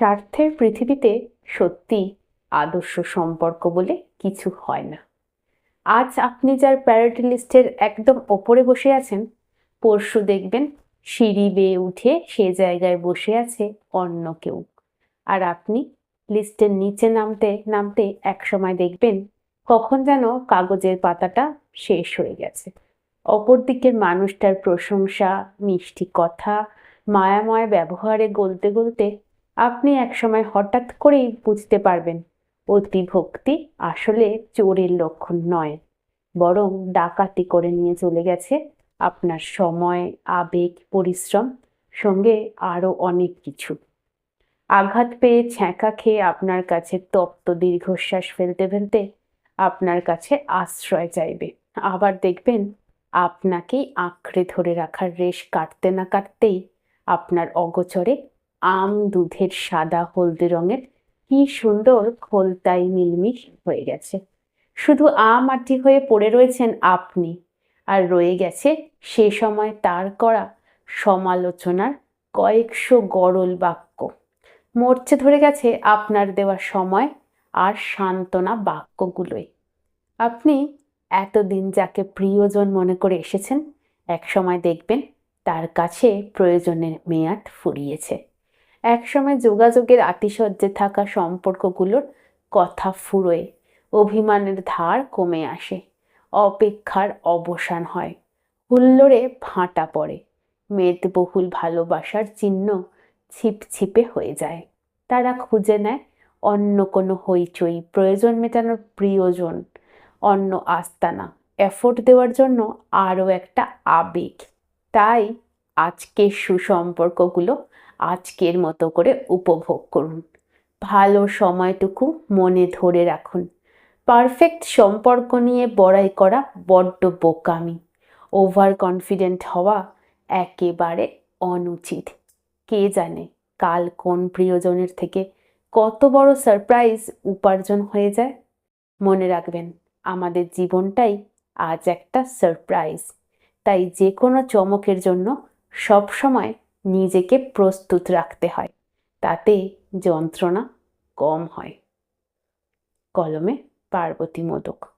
স্বার্থের পৃথিবীতে সত্যি আদর্শ সম্পর্ক বলে কিছু হয় না। আজ আপনি যার প্যারিটি লিস্টের একদম ওপরে বসে আছেন, পরশু দেখবেন সিঁড়ি বেয়ে উঠে সে জায়গায় বসে আছে অন্য কেউ। আর আপনি লিস্টের নিচে নামতে নামতে একসময় দেখবেন কখন যেন কাগজের পাতাটা শেষ হয়ে গেছে। অপর দিকের মানুষটার প্রশংসা, মিষ্টি কথা, মায়াময় ব্যবহারে গলতে গলতে আপনি একসময় হঠাৎ করেই বুঝতে পারবেন অতি ভক্তি আসলে চোরের লক্ষণ নয়। বরং ডাকাতি করে নিয়ে চলে গেছে আপনার সময়, আবেগ, পরিশ্রম, সঙ্গে আরও অনেক কিছু। আঘাত পেয়ে ছ্যাঁকা খেয়ে আপনার কাছে তপ্ত দীর্ঘশ্বাস ফেলতে ফেলতে আপনার কাছে আশ্রয় চাইবে। আবার দেখবেন, আপনাকেই আঁকড়ে ধরে রাখার রেশ কাটতে না কাটতেই আপনার অগোচরে আম দুধের সাদা হলদে রঙের। কি সুন্দর খোলতাই মিলমিশ হয়ে গেছে। শুধু আম আটি হয়ে পড়ে রয়েছেন আপনি। আর রয়ে গেছে সে সময় তার করা সমালোচনার কয়েকশো গরল বাক্য। মরচে ধরে গেছে আপনার দেওয়া সময় আর সান্ত্বনা বাক্যগুলোই। আপনি এতদিন যাকে প্রিয়জন মনে করে এসেছেন এক সময় দেখবেন তার কাছে প্রয়োজনের মেয়াদ ফুরিয়েছে। একসময় যোগাযোগের আতিশয্যে থাকা সম্পর্কগুলোর কথা ফুরোয়। অভিমানের ধার কমে আসে। অপেক্ষার অবসান হয়। হুল্লোড়ে ভাঁটা পড়ে। মেদবহুল ভালোবাসার চিহ্ন ছিপছিপে হয়ে যায়। তারা খুঁজে নেয় অন্য কোনো হইচই, প্রয়োজন মেটানোর প্রিয়জন, অন্য আস্তানা। এফোর্ট দেওয়ার জন্য আরও একটা আবেগ। তাই আজকের সুসম্পর্কগুলো আজকের মতো করে উপভোগ করুন। ভালো সময়টুকু মনে ধরে রাখুন। পারফেক্ট সম্পর্ক নিয়ে বড়াই করা বড্ড বোকামি। ওভার কনফিডেন্ট হওয়া একেবারে অনুচিত। কে জানে কাল কোন প্রিয়জনের থেকে কত বড় সারপ্রাইজ উপার্জন হয়ে যায়? মনে রাখবেন, আমাদের জীবনটাই আজ একটা সারপ্রাইজ। তাই যে কোনো চমকের জন্য সবসময় নিজেকে প্রস্তুত রাখতে হয় তাতে যন্ত্রণা কম হয়। কলমে পার্বতী মোদক